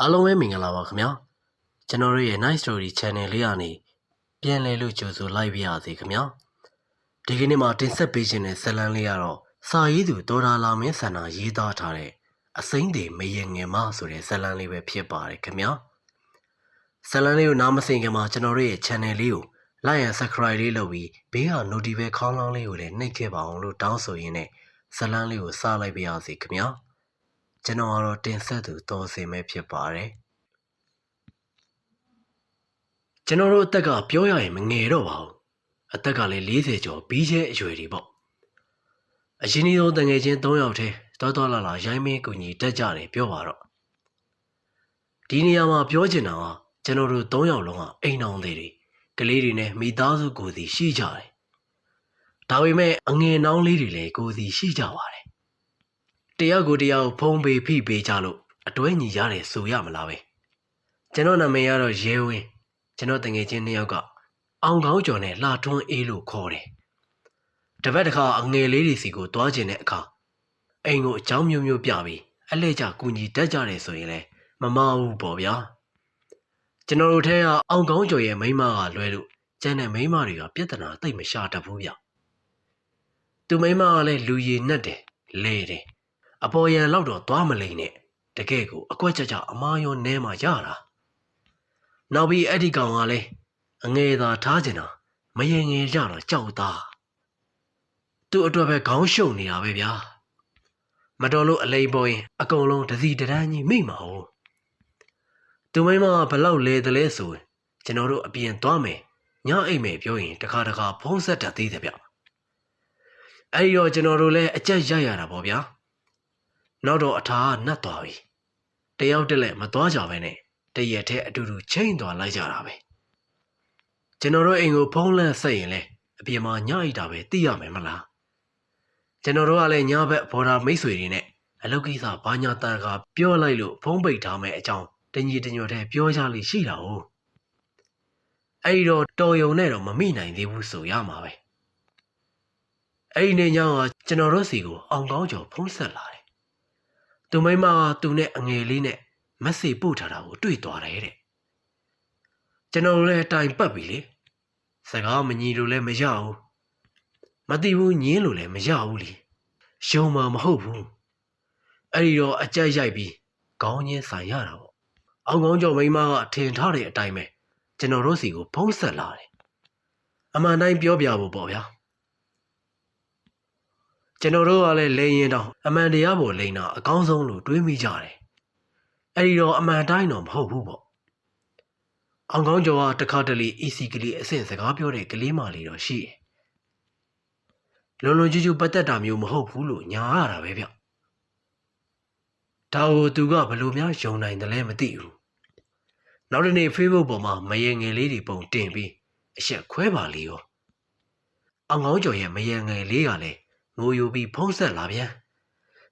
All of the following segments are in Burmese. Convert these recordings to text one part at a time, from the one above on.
အားလုံးပဲမင်္ဂလာပါခင်ဗျာကျွန်တော်တို့ရဲ့ Nice Story Channel လေးကနေပြန်လည်လို့ကြိုဆိုလိုက်ပါရစေခင်ဗျာဒီကနေ့မှာတင်ဆက်ပေးခြင်းတဲ့ဇာတ်လမ်းလေးကတော့စာရေးသူဒေါ်ဒါလာမင်းဆန္ဒရေးသားထားတဲ့အစိမ့်တွေမရေငယ်မဆိုတဲ့ဇာတ်လမ်းလေးပဲဖြစ်ပါတယ်ခင်ဗျာဇာတ်လမ်းလေးကိုနားမစင်ခင်မှာကျွန်တော်တို့ရဲ့ channel လေးကို like and subscribe လေးလုပ်ပြီးဘေးက notification ခေါင်းလောင်းလေးကိုလည်းနှိပ်ခဲ့ပါအောင်လို့တောင်းဆိုရင်းနဲ့ဇာတ်လမ်းလေးကိုစလိုက်ပါရစေခင်ဗျာ ကျွန်တော်ကတော့တင်ဆက်သူတော်စင်ပဲဖြစ်ပါတယ်ကျွန်တော်တို့အသက်ကပြောရရင်မငယ်တော့ပါဘူးအသက်ကလည်း40ကျော်ပြီးချဲအရွယ်တွေပေါ့အရင်ကြီးဆုံးတငယ်ချင်း3ယောက်တည်းတော်တော်လာလာရိုင်းမင်းကူညီတက်ကြတယ်ပြောပါတော့ဒီနေရာမှာပြောချင်တာကကျွန်တော်တို့3ယောက်လုံးကအိမ်အောင်သေးတွေကလေးတွေနဲ့မိသားစုကိုယ်စီရှိကြတယ်ဒါပေမဲ့အငယ်နှောင်းလေးတွေလည်းကိုယ်စီရှိကြပါတယ် တယောက်ကိုတယောက်ဖုံးပေးဖိပေးကြလို့အတွဲညီရတယ်ဆိုရမလားပဲကျွန်တော်နာမည်ကတော့ရဲဝင်းကျွန်တော်တငယ်ချင်းနှစ်ယောက်ကအောင်ကောင်းကျော်နဲ့လှထွန်းအေးလို့ခေါ်တယ်တပတ်တစ်ခါအငယ်လေးတွေစီကိုတွားကျင်တဲ့အခါအိမ်ကိုအကြောင်းမျိုးမျိုးပြပြီးအလှည့်ကျကူညီတတ်ကြတယ်ဆိုရင်လည်းမမဘူးပေါ့ဗျာကျွန်တော်တို့ထဲကအောင်ကောင်းကျော်ရဲ့မိန်းမကလွဲလို့ကျန်တဲ့မိန်းမတွေကပြဿနာသိပ်မရှာတတ်ဘူးဗျသူမိန်းမကလည်းလူရည်နဲ့တယ်လဲတယ် အပေါ်ယံလောက်တော့သွားမလိမ့်နဲ့တကယ်ကိုအကွက်ကြကြအမားရောနဲမှရတာနောက်ပြီးအဲ့ဒီကောင်ကလည်းအငယ်သာထားကျင်တာမယင်ငယ်ကြတော့ကြောက်သားသူ့အတွက်ပဲခေါင်းရှုံနေတာပဲဗျာမတော်လို့အလိမ်ပေါ်ရင်အကုန်လုံးတစီတန်းကြီးမိမှာဟုတ်သူမိမကဘလောက်လဲတယ်လဲဆိုရင်ကျွန်တော်တို့အပြင်သွားမယ်ညအိမ်မယ်ပြောရင်တခါတခါဖုံးဆက်တတ်သေးတယ်ဗျအဲ့ဒီတော့ကျွန်တော်တို့လည်းအကြက်ရိုက်ရတာပေါ့ဗျာ နောက်တော့အထာကနှက်သွားပြီတယောက်တက်လက်မသွားကြပဲနဲ့တရက်ထဲအတူတူချိန်သွားလိုက်ကြတာပဲကျွန်တော်တို့အိမ်ကိုဖုံးလန့်ဆက်ရင်လဲအပြင်မှာညအိတာပဲသိရမယ်မလားကျွန်တော်တို့ကလည်းညဘက်ဘော်ဒါမိတ်ဆွေတွေနဲ့အလုပ်ကိစ္စဘာညာတန်ကပြောလိုက်လို့ဖုံးပိတ်ထားမယ်အကြောင်းတညီတညွတ်တဲ့ပြောကြလိရှိတာ哦အဲ့ဒီတော့တော်ယုံနဲ့တော့မမိနိုင်သေးဘူးဆိုရမှာပဲအဲ့ဒီနေ့ညကကျွန်တော်တို့စီကိုအောင်ကောင်းကျော်ဖုံးဆက်လာတယ် သူမိမကသူနဲ့အငယ်လေးနဲ့မက်ဆေ့ပို့ထားတာကိုတွေ့သွားတယ်တဲ့ကျွန်တော်လည်းအတိုင်ပတ်ပြီလေစကားမညီလို့လည်းမရဘူးမသိဘူးညင်းလို့လည်းမရဘူးလေယုံမှာမဟုတ်ဘူးအဲ့ဒီတော့အကြက်ရိုက်ပြီးခေါင်းချင်းဆိုင်ရတာပေါ့အောင်ကောင်းကျော်မိမကထင်ထားတဲ့အတိုင်းပဲကျွန်တော်တို့စီကိုဖုံးဆက်လာတယ်အမှန်တိုင်းပြောပြဖို့ပေါ့ဗျာ ကျွန်တော်တို့ကလည်းလိန်ရင်တောင်အမှန်တရားပေါ်လိန်တာအကောင်းဆုံးလို့တွေးမိကြတယ်။အဲဒီတော့အမှန်တိုင်းတော့မဟုတ်ဘူးပေါ့။အောင်ကောင်းကျော်ကတခါတလေ EC ကလေးအဆင့်စကားပြောတဲ့ကလေးမလေးတော့ရှိတယ်။လွန်လွန်ကျူးကျူးပတ်သက်တာမျိုးမဟုတ်ဘူးလို့ညာရတာပဲဗျ။ဒါကိုသူကဘယ်လိုများယုံနိုင်တယ်လဲမသိဘူး။နောက်တစ်နေ့ Facebook ပေါ်မှာမရေငယ်လေးတွေပုံတင်ပြီးအဆက်ခွဲပါလေရော။အောင်ကောင်းကျော်ရဲ့မရေငယ်လေးကလည်း ငိုယူပြီးဖုံးဆက်လာပြန်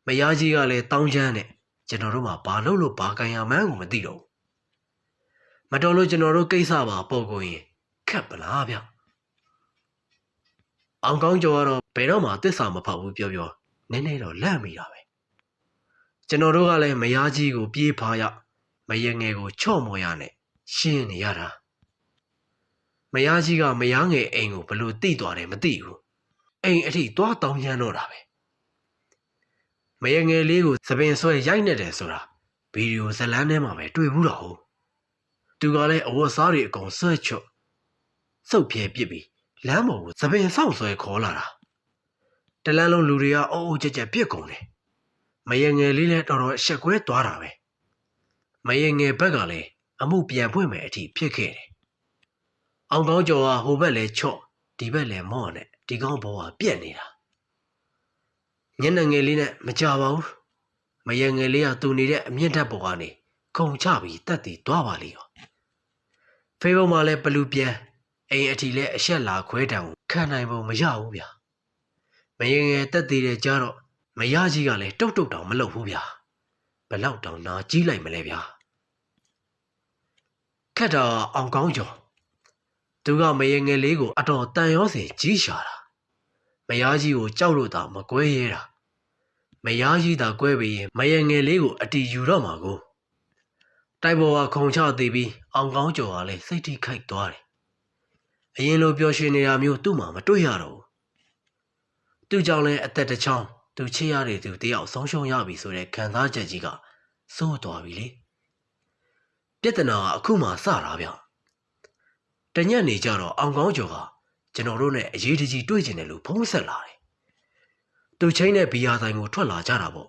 မယားကြီးကလည်းတောင်းချမ်းနဲ့ကျွန်တော်တို့မှဘာလုပ်လို့ဘာကန်ရမှန်းကိုမသိတော့ဘူးမတော်လို့ကျွန်တော်တို့ကိစ္စပါပေါ့ကိုရင်ခက်ပလားဗျအောင်ကောင်းကျော်ကတော့ဘယ်တော့မှတစ္ဆာမဖောက်ဘူးပြောပြောနည်းနည်းတော့လန့်မိတာပဲကျွန်တော်တို့ကလည်းမယားကြီးကိုပြေးဖားရမယငယ်ကိုချော့မော်ရနဲ့ရှင်းနေရတာမယားကြီးကမယားငယ်အိမ်ကိုဘလို့တိသွားတယ်မသိဘူး အိမ်အထိသွားတောင်းရမ်းတော့တာပဲမယငယ်လေးကိုသပင်ဆွဲရိုက်နေတယ်ဆိုတာဗီဒီယိုဇတ်လန်းထဲမှာပဲတွေ့ဘူးတော့ဟုတ်သူကလည်းအဝတ်စားတွေအကုန်ဆွဲချွတ်စုပ်ပြဲပစ်ပြီးလမ်းပေါ်ကိုသပင်ဆောက်ဆွဲခေါ်လာတာတလန်းလုံးလူတွေကအုပ်အုပ်ကြက်ကြက်ပြစ်ကုန်တယ်မယငယ်လေးလည်းတော်တော်အဆက်ကွဲသွားတာပဲမယငယ်ဘက်ကလည်းအမှုပြန်ဖွင့်မယ်အထိဖြစ်ခဲ့တယ်အောင်ကောင်းကျော်ကဟိုဘက်လည်းချော့ဒီဘက်လည်းမော့နဲ့ ဒီကောင်ဘောကပြက်နေတာညနေငယ်လေးနဲ့မကြပါဘူးမယငယ်လေးကသူနေတဲ့အမြင့်ထက်ပေါ်ကနေခုံချပြီးတက်တည်သွားပါလေရောဖေးဘုံမှာလည်းဘလူပြန်အိမ်အထီလည်းအဆက်လာခွဲတံကိုခံနိုင်ပုံမရဘူးဗျာမယငယ်တက်တည်တဲ့ကြတော့မရကြီးကလည်းတုတ်တုတ်တောင်မလုပ်ဘူးဗျာဘလောက်တောင်နာကြီးလိုက်မလဲဗျာခက်တာအောင်ကောင်းကျော် သူကမယငယ်လေးကိုအတော်တန်ရောစင်ကြီးရှာတာမယားကြီးကိုကြောက်လို့သာမကွဲရဲတာမယားကြီးသာကွဲပြီးရင်မယငယ်လေးကိုအတီယူတော့မှာကိုတိုက်ပေါ်ကခုံချသေးပြီးအောင်ကောင်းကျော်ကလည်းစိတ်ထိခိုက်သွားတယ်အရင်လိုပျော်ရွှင်နေတာမျိုးသူ့မှာမတွေ့ရတော့ဘူးသူ့ကြောင့်လည်းအသက်တစ်ချောင်းသူချစ်ရတဲ့သူတယောက်ဆုံးရှုံးရပြီဆိုတဲ့ခံစားချက်ကြီးကစိုးသွားပြီလေပြဿနာကအခုမှစတာဗျ တညက်နေကြတော့အောင်ကောင်းကျော်ကကျွန်တော်တို့နဲ့အရေးတကြီးတွေ့ကျင်တယ်လို့ဖုံးဆက်လာတယ်သူချင်းနဲ့ဘီယာဆိုင်ကိုထွက်လာကြတာပေါ့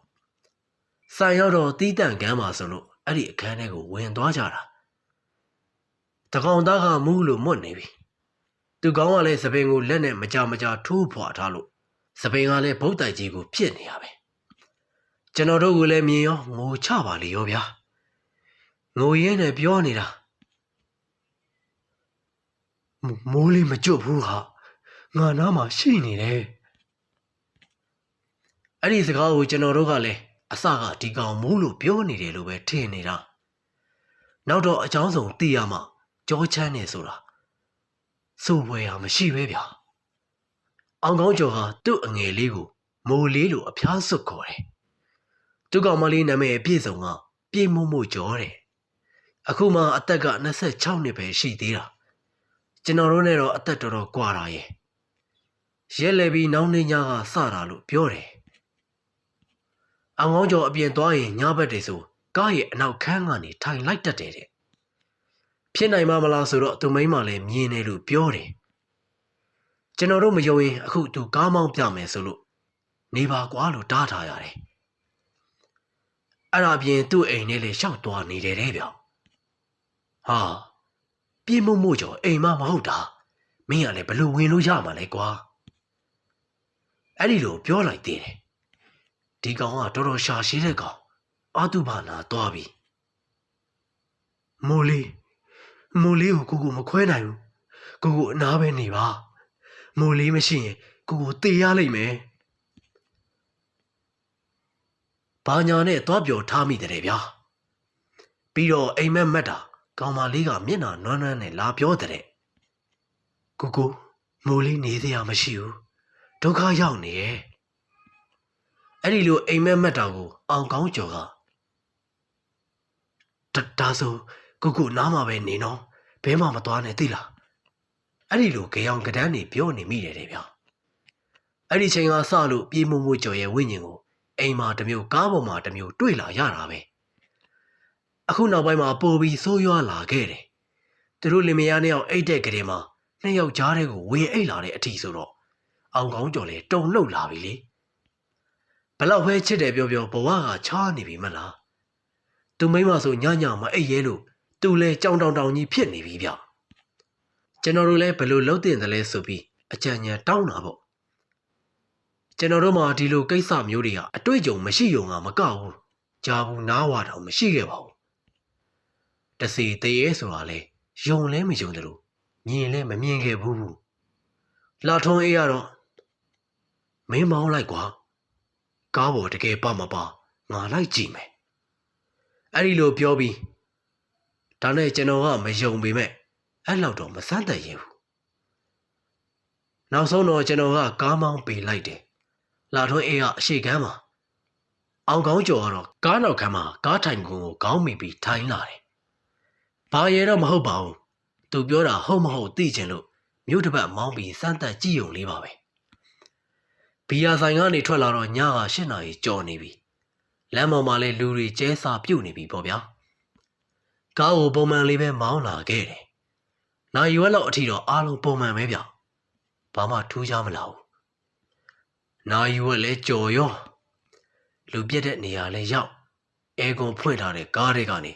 ဆိုင်ရောက်တော့တီးတန့်ကမ်းပါဆိုလို့အဲ့ဒီအခန်းထဲကိုဝင်သွားကြတာတကောင်သားကမူးလို့မွတ်နေပြီသူကောင်းကလည်းသပင်ကိုလက်နဲ့မကြမကြထိုးဖွာထားလို့သပင်ကလည်းဗုတ်တိုက်ကြီးကိုပြစ်နေရပဲကျွန်တော်တို့ကလည်းမြင်ရောငိုချပါလေရောဗျာငိုရင်းနဲ့ပြောနေတာ မမိုးလေးမကြွဘူးဟာငါနားမှာရှိနေတယ်အဲ့ဒီစကားကိုကျွန်တော်တို့ကလည်းအစကဒီကောင်မိုးလို့ပြောနေတယ်လို့ပဲထင်နေတာနောက်တော့အချောင်းဆုံးသိရမှကြောချမ်းနေဆိုတာစိုးပွဲရမရှိပဲဗျာအောင်ကောင်းကျော်ဟာသူ့အငယ်လေးကိုမိုးလေးလို့အဖျားစွတ်ခေါ်တယ်သူကောင်မလေးနာမည်အပြည့်စုံကပြေမုံမို့ကျော်တယ်အခုမှအသက်က26နှစ်ပဲရှိသေးတာ ကျွန်တော်တို့နဲ့တော့အသက်တော်တော်ကွာတာရဲ့ရက်လေပြီးနောက်နေ့ညကစတာလို့ပြောတယ်အောင်ကောင်းကျော်အပြင်သွားရင်ညဘက်တည်းဆိုကားရဲ့အနောက်ခန်းကနေထိုင်လိုက်တတ်တယ်တဲ့ဖြစ်နိုင်မှာမလားဆိုတော့သူမိန်းမလည်းမြင်တယ်လို့ပြောတယ်ကျွန်တော်တို့မယုံရင်အခုသူကားမောင်းပြမယ်ဆိုလို့နေပါကွာလို့တားထားရတယ်အဲ့ဒါပြင်သူ့အိမ်နဲ့လေရှောက်သွားနေတယ်တဲ့ဗျဟာ ပြေမုံမို့ကျော်အိမ်မမဟုတ်တာမင်းကလည်းဘလို့ဝင်လို့ရမှာလဲကွာအဲ့ဒီလိုပြောလိုက်သေးတယ်ဒီကောင်ကတော်တော်ရှာရှိတဲ့ကောင်အာတုဘာနာသွားပြီမိုးလေးမိုးလေးကိုကိုကိုမခွဲနိုင်ဘူးကိုကိုအနားပဲနေပါမိုးလေးမရှိရင်ကိုကိုတေးရလိမ့်မယ်ဘာညာနဲ့သွားပြောထားမိတယ်ဗျာပြီးတော့အိမ်မက်မက်တာ ကောင်မလေးကမျက်နှာနွမ်းနွမ်းနဲ့လာပြောတဲ့ကိုကိုမိုးလေးနေစရာမရှိဘူးဒုက္ခရောက်နေရဲ့အဲ့ဒီလိုအိမ်မက်မက်တာကို အောင်ကောင်းကျော်ကတဒါဆိုကိုကိုနားမှာပဲနေနော်ဘဲမှမသွားနဲ့သိလားအဲ့ဒီလိုကြောင်ကဒန်းနေပြောနေမိတယ်တဲ့ဗျာအဲ့ဒီချိန်ကစလို့ပြေးမှုမှုကျော်ရဲ့ဝိညာဉ်ကိုအိမ်မှာတစ်မျိုးကားပေါ်မှာတစ်မျိုးတွေ့လာရတာပဲ အခုနောက်ပိုင်းမှာပိုပြီးဆိုးရွားလာခဲ့တယ်သူတို့လင်မယားနှစ်ယောက်အိတ်တဲ့ကလေးမှာနှစ်ယောက်ကြားတဲ့ကိုဝင်အိတ်လာတဲ့အထီဆိုတော့အောင်ကောင်းကျော်လဲတုံလှုပ်လာပြီလေဘလောက်ပဲချစ်တယ်ပြောပြောဘဝကချားနေပြီမလားသူမိမဆိုညညမအိတ်ရဲလို့သူလဲကြောင်တောင်တောင်ကြီးဖြစ်နေပြီဗျကျွန်တော်တို့လည်းဘယ်လိုလုပ်တင်တယ်လဲဆိုပြီးအကြံဉာဏ်တောင်းတာပေါ့ကျွန်တော်တို့မှဒီလိုကိစ္စမျိုးတွေကအတွေ့အကြုံမရှိုံကမကဘူးကြားဘူးနားဝတောင်မရှိခဲ့ပါဘူး တစီတရေဆိုတာလဲယုံလဲမယုံတယ်လို့မြင်လဲမမြင်ခဲ့ဘူးလာထုံးအေးရတော့မင်းမောင်းလိုက်ကွာကားပေါ်တကယ်ပမပါငါလိုက်ကြည့်မယ်အဲ့ဒီလိုပြောပြီးဒါနဲ့ကျွန်တော်ကမယုံပေမဲ့အဲ့လောက်တော့မစမ်းတတ်ရင်ဘူးနောက်ဆုံးတော့ကျွန်တော်ကကားမောင်းပေးလိုက်တယ်လာထွန်းအေးကအရှိကမ်းမှာအောင်ကောင်းကျော်ကတော့ကားနောက်ခန်းမှာကားထိုင်ကုန်ကိုခေါင်းမိပြီးထိုင်လာတယ် ဘာရဲတော့မဟုတ်ပါဘူးသူပြောတာဟုတ်မဟုတ်သိချင်လို့မြို့တစ်ပတ်မောင်းပြီးစမ်းသပ်ကြည့်ုံလေးပါပဲဘီယာဆိုင်ကနေထွက်လာတော့ညက၈နာရီကျော်နေပြီလမ်းပေါ်မှာလည်းလူတွေကျဲစာပြုတ်နေပြီပေါ့ဗျာကားကိုပုံမှန်လေးပဲမောင်းလာခဲ့တယ်။နိုင်ရွက်လောက်အထိတော့အားလုံးပုံမှန်ပဲဗျ။ဘာမှထူးခြားမလာဘူး။နိုင်ရွက်လည်းကြော်ရောလူပြက်တဲ့နေရာလည်းရောက်အဲကွန်ဖွင့်ထားတဲ့ကားတွေကနေ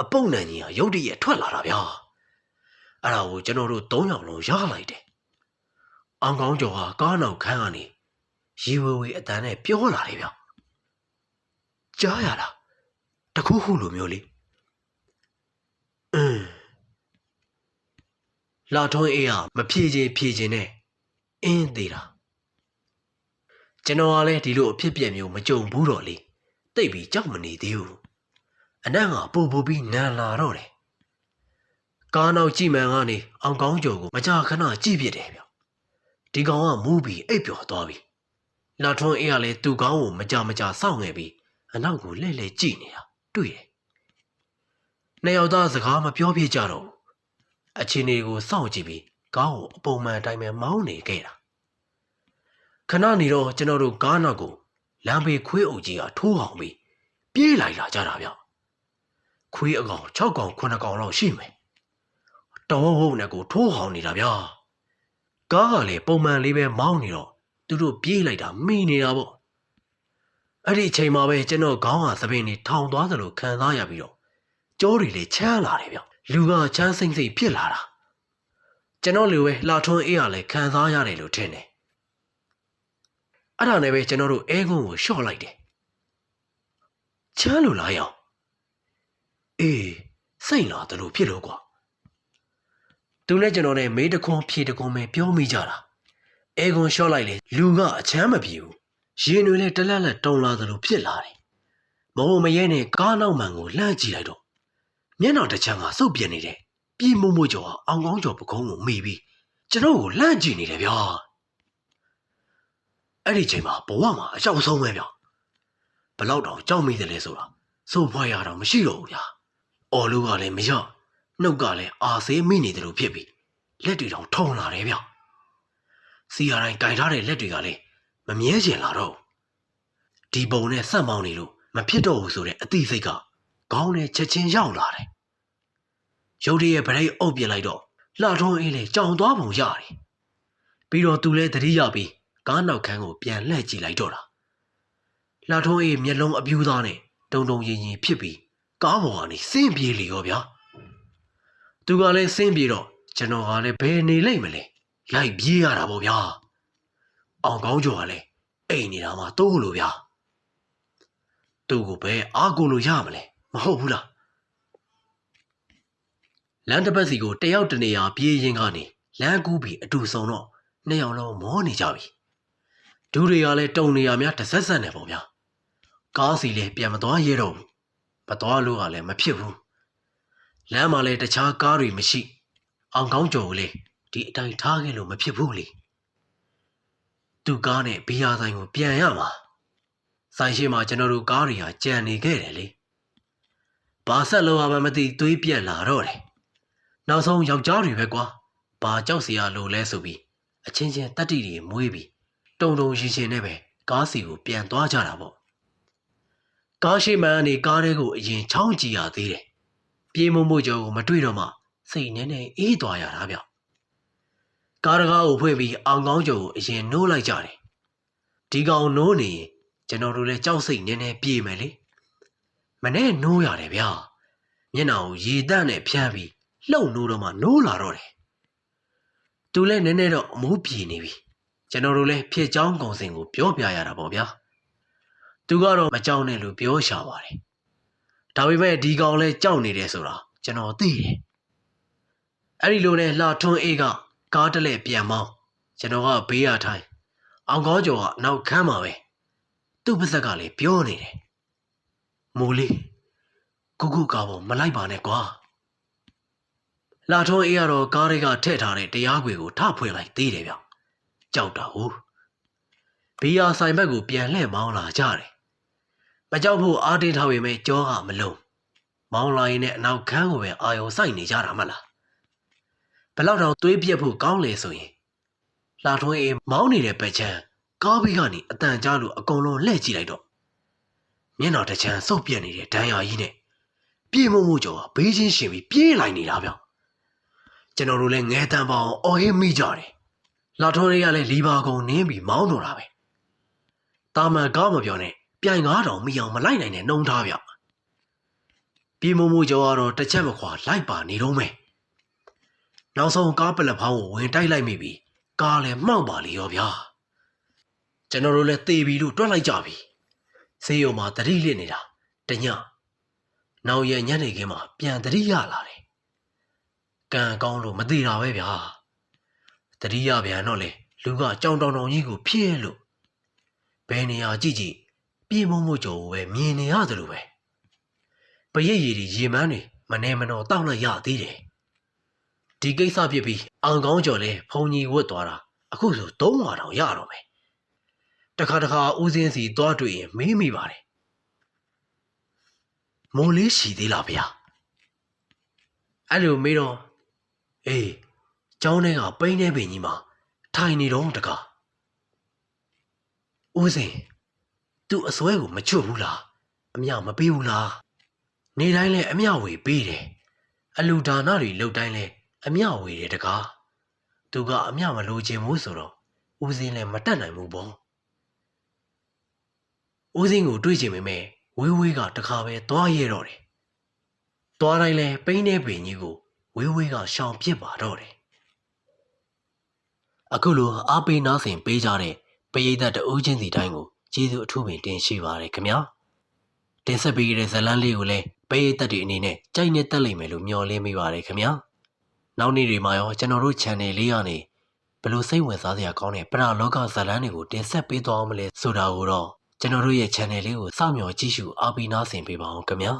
အပုတ်နံကြီးဟာရုတ်တရက်ထွက်လာတာဗျာ။အဲ့ဒါကိုကျွန်တော်တို့၃ယောက်လုံးရလိုက်တယ်။အောင်ကောင်းကျော်ဟာကားနောက်ခန်းကနေရီဝဝေအတန်းနဲ့ပြောလာတယ်ဗျ။ကြားရလားတခုခုလိုမျိုးလေးအင်းလာထွန်းအေးကမဖြေချင်ဖြေချင်နဲ့အင်းသေးတာကျွန်တော်ကလည်းဒီလိုအဖြစ်ပြက်မျိုးမကြုံဘူးတော့လေတိတ်ပြီးကြောက်မနေသေးဘူး အနံ့ကပူပူပြီးနန်လာတော့တယ်ကားနောက်ကြည့်မှန်ကနေအောင်ကောင်းကျော်ကိုမကြာခဏကြည့်ပြတယ်ဗျဒီကောင်ကမူးပြီးအိပ်ပျော်သွားပြီလာထွန်းအေးကလည်းသူ့ကောင်းကိုမကြာမကြာစောင့်နေပြီးအနောက်ကိုလှည့်လှည့်ကြည့်နေတာတွေ့တယ်နှစ်ယောက်သားစကားမပြောပြကြတော့ဘူးအချင်းတွေကိုစောင့်ကြည့်ပြီးကားကိုအပုံမှန်အတိုင်းပဲမောင်းနေခဲ့တာခဏနေတော့ကျွန်တော်တို့ကားနောက်ကိုလမ်းဘေးခွေးအုပ်ကြီးကထိုးအောင်ပြီးပြေးလိုက်လာကြတာဗျ ခွေးအကောင်6ကောင်9ကောင်လောက်ရှိမယ်တော်ဟုတ်နဲ့ကိုထိုးအောင်နေတာဗျကားကလည်းပုံမှန်လေးပဲမောင်းနေတော့သူတို့ပြေးလိုက်တာမိနေတာပေါ့အဲ့ဒီအချိန်မှာပဲကျွန်တော်ခေါင်းဟာသပင်တွေထောင်သွားသလိုခံစားရပြီးတော့ကြောတွေလည်းချမ်းလာတယ်ဗျလူကချမ်းစိမ့်စိမ့်ဖြစ်လာတာကျွန်တော်လူပဲလှထွန်းအေးရလဲခံစားရတယ်လို့ထင်တယ်အဲ့ဒါနဲ့ပဲကျွန်တော်တို့အဲကုန်းကိုရှော့လိုက်တယ်ချမ်းလို့လားရောင် အေးစိတ်လာတယ်လို့ဖြစ်လို့ကွာသူနဲ့ကျွန်တော်နဲ့မေးတခွန်းဖြေတခွန်းပဲပြောမိကြတာအဲကုန်းရှော့လိုက်လေလူကအချမ်းမပြေဘူးရင်တွေလည်းတလက်လက်တုံလာတယ်လို့ဖြစ်လာတယ်မဟုတ်မရဲနဲ့ကားနောက်မှန်ကိုလှမ်းကြည့်လိုက်တော့မျက်နှာတစ်ချမ်းကစုပ်ပြက်နေတယ်ပြေမုံမွကျော်ကအောင်ကောင်းကျော်ပကုံးကိုမိပြီးကျွန်တော်ကိုလှမ်းကြည့်နေတယ်ဗျာအဲ့ဒီချိန်မှာဘဝမှာအကြောက်ဆုံးပဲဗျာဘလောက်တောင်ကြောက်မိတယ်လဲဆိုတာစိုးဖွားရတော့မရှိတော့ဘူးဗျာ အော်လူကလည်းမရနှုတ်ကလည်းအာဆေးမိနေတယ်လို့ဖြစ်ပြီးလက်တွေတောင်ထုံလာတယ်ဗျာစီရတိုင်းကင်ထားတဲ့လက်တွေကလည်းမမြဲကျင်လာတော့ဒီပုံနဲ့ဆက်မောင်းနေလို့မဖြစ်တော့ဘူးဆိုတဲ့အသိစိတ်ကခေါင်းနဲ့ချက်ချင်းရောက်လာတယ်ရုတ်တရက်ဗရိတ်အုပ်ပြလိုက်တော့လှထုံးအေးလေကြောင်သွားပုံရတယ်ပြီးတော့သူလည်းသတိရပြီးကားနောက်ခန်းကိုပြန်လှည့်ကြည့်လိုက်တော့တာလှထုံးအေးမျက်လုံးအပြူးသားနဲ့တုံတုံရင်ရင်ဖြစ်ပြီး ကားပေါ်ကနေဆင်းပြေးလေရောဗျာသူကလည်းဆင်းပြေးတော့ကျွန်တော်ကလည်းဘယ်နေလိမ့်မလဲလိုက်ပြေးရတာပေါ့ဗျာအောင်ကောင်းကျော်ကလည်းအိမ်နေတာမှတိုးလို့ဗျာသူ့ကိုပဲအားကိုလို့ရမလဲမဟုတ်ဘူးလားလမ်းတစ်ပတ်စီကိုတယောက်တနေရာပြေးရင်းကနေလမ်းကူးပြီးအတူဆုံးတော့နှစ်ယောက်လုံးမောနေကြပြီဒူတွေကလည်းတုံနေရများတစ်ဆက်ဆက်နေပေါ့ဗျာကားစီလည်းပြန်မသွားရဲတော့ဘူး မသွားလို့ကလည်းမဖြစ်ဘူးလမ်းမှာလည်းတခြားကားတွေမရှိအောင်ကောင်းကျော်ကိုလည်းဒီအတိုင်းထားခဲ့လို့မဖြစ်ဘူးလေသူကားနဲ့ဘီယာဆိုင်ကိုပြန်ရမှာဆိုင်ရှိမှာကျွန်တော်တို့ကားတွေဟာကြံနေခဲ့တယ်လေဘာဆက်လို့မှမသိသွေးပြက်လာတော့တယ်နောက်ဆုံးယောက်ျားတွေပဲကွာဘာကြောက်စရာလိုလဲဆိုပြီးအချင်းချင်းတတ္တိတွေမွေးပြီးတုံတုံရင်ရှင်နဲ့ပဲကားစီကိုပြန်သွားကြတာပေါ့ ကားရှိမှန်ကနေကားထဲကိုအရင်ချောင်းကြည့်ရသေးတယ်ပြေးမမို့ကျော်ကိုမတွေ့တော့မှစိတ်နဲ့နဲ့အေးသွားရတာဗျကားတကားကိုဖွင့်ပြီးအောင်ကောင်းကျော်ကိုအရင်နိုးလိုက်ကြတယ်ဒီကောင်နိုးနေရင်ကျွန်တော်တို့လည်းကြောက်စိတ်နည်းနည်းပြေးမယ်လေမနဲ့နိုးရတယ်ဗျာမျက်နှာကိုရေတန့်နဲ့ဖြန်းပြီးလှုပ်နိုးတော့မှနိုးလာတော့တယ်သူလည်းနည်းနည်းတော့အမိုးပြေနေပြီကျွန်တော်တို့လည်းဖြစ်ချောင်းကုံစင်ကိုပြောပြရတာပေါ့ဗျာ သူကတော့မကြောက်နဲ့လို့ပြောရှာပါတယ်ဒါပေမဲ့ဒီကောင်လဲကြောက်နေတယ်ဆိုတာကျွန်တော်သိတယ်အဲ့ဒီလိုနဲ့လှထွန်းအေးကကားတလဲပြန်မောင်းကျွန်တော်ကဘေးရထိုင်အောင်ကောကျော်ကနောက်ခန်းမှာပဲသူ့ပါဇက်ကလည်းပြောနေတယ်မိုးလေးကိုကိုကားပေါ်မလိုက်ပါနဲ့ကွာလာထုံးအေးကတော့ကားတွေကထည့်ထားတဲ့တရားခွေကိုထဖွင့်လိုက်သေးတယ်ဗျကြောက်တာဟုတ်ဘီယာဆိုင်ဘက်ကိုပြန်လှည့်မောင်းလာကြတယ် မကြောက်ဖို့အားတင်းထားပေမဲ့ကြောကမလုံးမောင်းလာရင်လည်းအနောက်ခန်းကိုပဲအာယုံစိုက်နေကြတာမလားဘလောက်တောင်သွေးပြက်ဖို့ကောင်းလေဆိုရင်လာထွန်းအေးမောင်းနေတဲ့ပက်ချမ်းကားဘီကနေအတန်ကြားလို့အကုန်လုံးလှည့်ကြည့်လိုက်တော့မျက်နှာတစ်ချမ်းစုပ်ပြက်နေတဲ့ဒဏ်ရာကြီးနဲ့ပြေးမမှုကျော်ကဘေးချင်းရှင်ပြီးပြေးလိုက်နေတာဗျကျွန်တော်တို့လည်းငဲတန်ပေါအောင်အော်ဟစ်မိကြတယ်လာထွန်းလေးကလည်းလီဘာကုံနင်းပြီးမောင်းတော့တာပဲတာမန်ကားမပြောနဲ့ ပြိုင်ကားတောင်မိအောင်မလိုက်နိုင်တဲ့နှုံထားဗျပြေးမမှုကျော်ကတော့တစ်ချက်မခွာလိုက်ပါနေတော့မယ်နောက်ဆုံးကားပလက်ဖောင်းကိုဝင်တိုက်လိုက်မိပြီးကားလည်းမှောက်ပါလေရောဗျာကျွန်တော်တို့လည်းသေပြီလို့တွက်လိုက်ကြပြီဆေးရုံမှာတတိလစ်နေတာတညနောက်ရညနေခင်းမှာပြန်တတိရလာတယ်ကံကောင်းလို့မသေးတာပဲဗျာတတိယဗျာတော့လေလူကကြောင်တောင်တောင်ကြီးကိုဖြည့်လို့ဘယ်နေရာကြည့်ကြည့် ပြေမုံမို့ကြော်ပဲမြင်နေရတယ်လို့ပဲပရိတ်ရည်ဒီရေမန်းတွေမနေမနော်တောက်လိုက်ရသေးတယ်ဒီကိစ္စဖြစ်ပြီးအောင်ကောင်းကျော်လဲဖုန်ကြီးဝတ်သွားတာအခုဆိုသုံးဝါတောင်ရတော့မယ်တခါတခါဦးစင်းစီသွားတွေ့ရင်မေးမိပါတယ်မိုးလေးရှိသေးလားဗျာအဲ့လိုမေးတော့အေးကျောင်းထဲကပိန်းနေပင်ကြီးမှာထိုင်နေတော့တကားဦးစင် သူအစွဲကိုမချွတ်ဘူးလားအမျှမပေးဘူးလားနေတိုင်းလဲအမျှဝေပေးတယ်အလူဒါနတွေလုပ်တိုင်းလဲအမျှဝေတယ်တကားသူကအမျှမလိုချင်ဘူးဆိုတော့ဦးစင်လည်းမတက်နိုင်ဘူးပေါ့ဦးစင်ကိုတွေးချင်ပေမဲ့ဝေးဝေးကတခါပဲသွားရဲတော့တယ်သွားတိုင်းလဲပိန်းနေပင်ကြီးကိုဝေးဝေးကရှောင်ပစ်ပါတော့တယ်အခုလိုအားပေးနားဆင်ပေးကြတဲ့ပရိသတ်တဦးချင်းစီတိုင်းကို ကျေးဇူးအထူးပင်တင်ရှိပါရခင်ဗျာတင်ဆက်ပေးတဲ့ဇတ်လန်းလေးကိုလည်းပရိသတ်တွေအနေနဲ့ကြိုက်နေတက်လိမ့်မယ်လို့မျှော်လင့်မိပါတယ်ခင်ဗျာနောက်နေ့တွေမှာရောကျွန်တော်တို့ channel လေးကနေဘယ်လိုစိတ်ဝင်စားစရာကောင်းတဲ့ပရာလောကဇတ်လန်းတွေကိုတင်ဆက်ပေးသွားအောင်မလဲဆိုတာကိုတော့ကျွန်တော်တို့ရဲ့ channel လေးကိုစောင့်မျှော်ကြည့်ရှုအားပေးနားဆင်ပေးပါအောင်ခင်ဗျာ